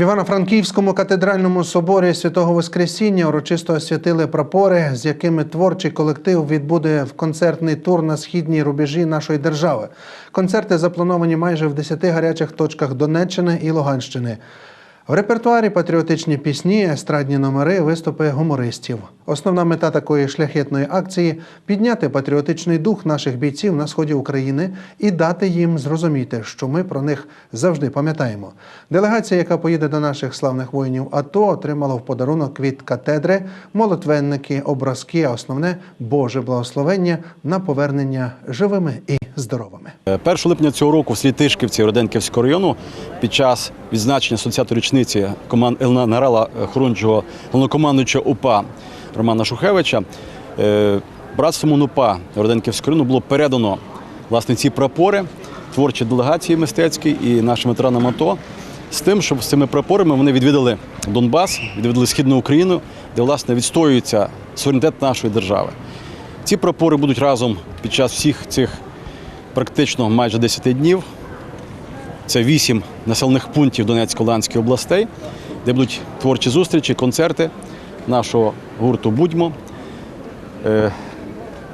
В Івано-Франківському катедральному соборі Святого Воскресіння урочисто освятили прапори, з якими творчий колектив відбуде в концертний тур на східній рубежі нашої держави. Концерти заплановані майже в 10 гарячих точках Донеччини і Луганщини. В репертуарі патріотичні пісні, естрадні номери, виступи гумористів. Основна мета такої шляхетної акції підняти патріотичний дух наших бійців на сході України і дати їм зрозуміти, що ми про них завжди пам'ятаємо. Делегація, яка поїде до наших славних воїнів АТО, отримала в подарунок від катедри молитвенники, образки, а основне Боже благословення на повернення живими і здоровими. 1 липня цього року в селі Тишківці Роденківського району під час відзначення 110-ї річниці команд генерала Хорунжого головнокомандуюча УПА Романа Шухевича е, братством УПА Роденківського району було передано власне ці прапори творчі делегації мистецькі і нашим ветеранам АТО з тим, щоб з цими прапорами вони відвідали Донбас, відвідали Східну Україну, де власне відстоюється суверенітет нашої держави. Ці прапори будуть разом під час всіх цих практично майже 10 днів. Це вісім населених пунктів Донецько-Луганської областей, де будуть творчі зустрічі, концерти нашого гурту Будьмо, е,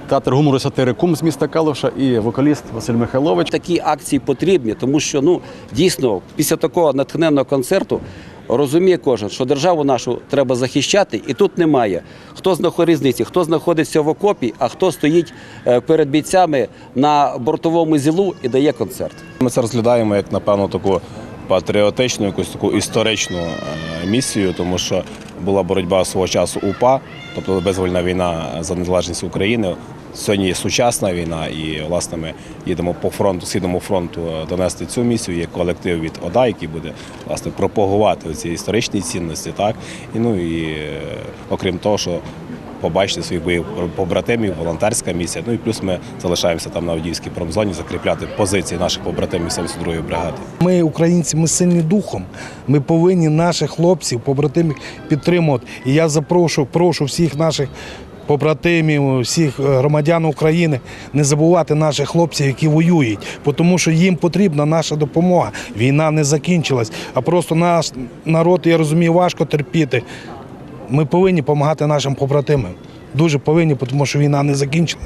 театр гумору сатири Кум з міста Калуша і вокаліст Василь Михайлович. Такі акції потрібні, тому що ну дійсно після такого натхненного концерту розуміє кожен, що державу нашу треба захищати, і тут немає хто знаходить різниці, хто знаходиться в окопі, а хто стоїть е, перед бійцями на бортовому зілу і дає концерт. Ми це розглядаємо як, напевно, таку патріотичну, якусь таку історичну е, місію, тому що була боротьба свого часу УПА, тобто визвольна війна за незалежність України. Сьогодні є сучасна війна, і власне ми їдемо по фронту, східному фронту е, донести цю місію. Є колектив від ОДА, який буде власне пропагувати ці історичні цінності. Так і ну і окрім того, що побачити своїх бойових побратимів, волонтерська місія. Ну і плюс ми залишаємося там на Авдіївській промзоні, закріпляти позиції наших побратимів 72-ї бригади. Ми, українці, ми сильні духом. Ми повинні наших хлопців, побратимів підтримувати. І я запрошую, прошу всіх наших побратимів, всіх е, громадян України не забувати наших хлопців, які воюють, тому що їм потрібна наша допомога. Війна не закінчилась, а просто наш народ, я розумію, важко терпіти. Ми повинні допомагати нашим побратимам. Дуже повинні, тому що війна не закінчилась.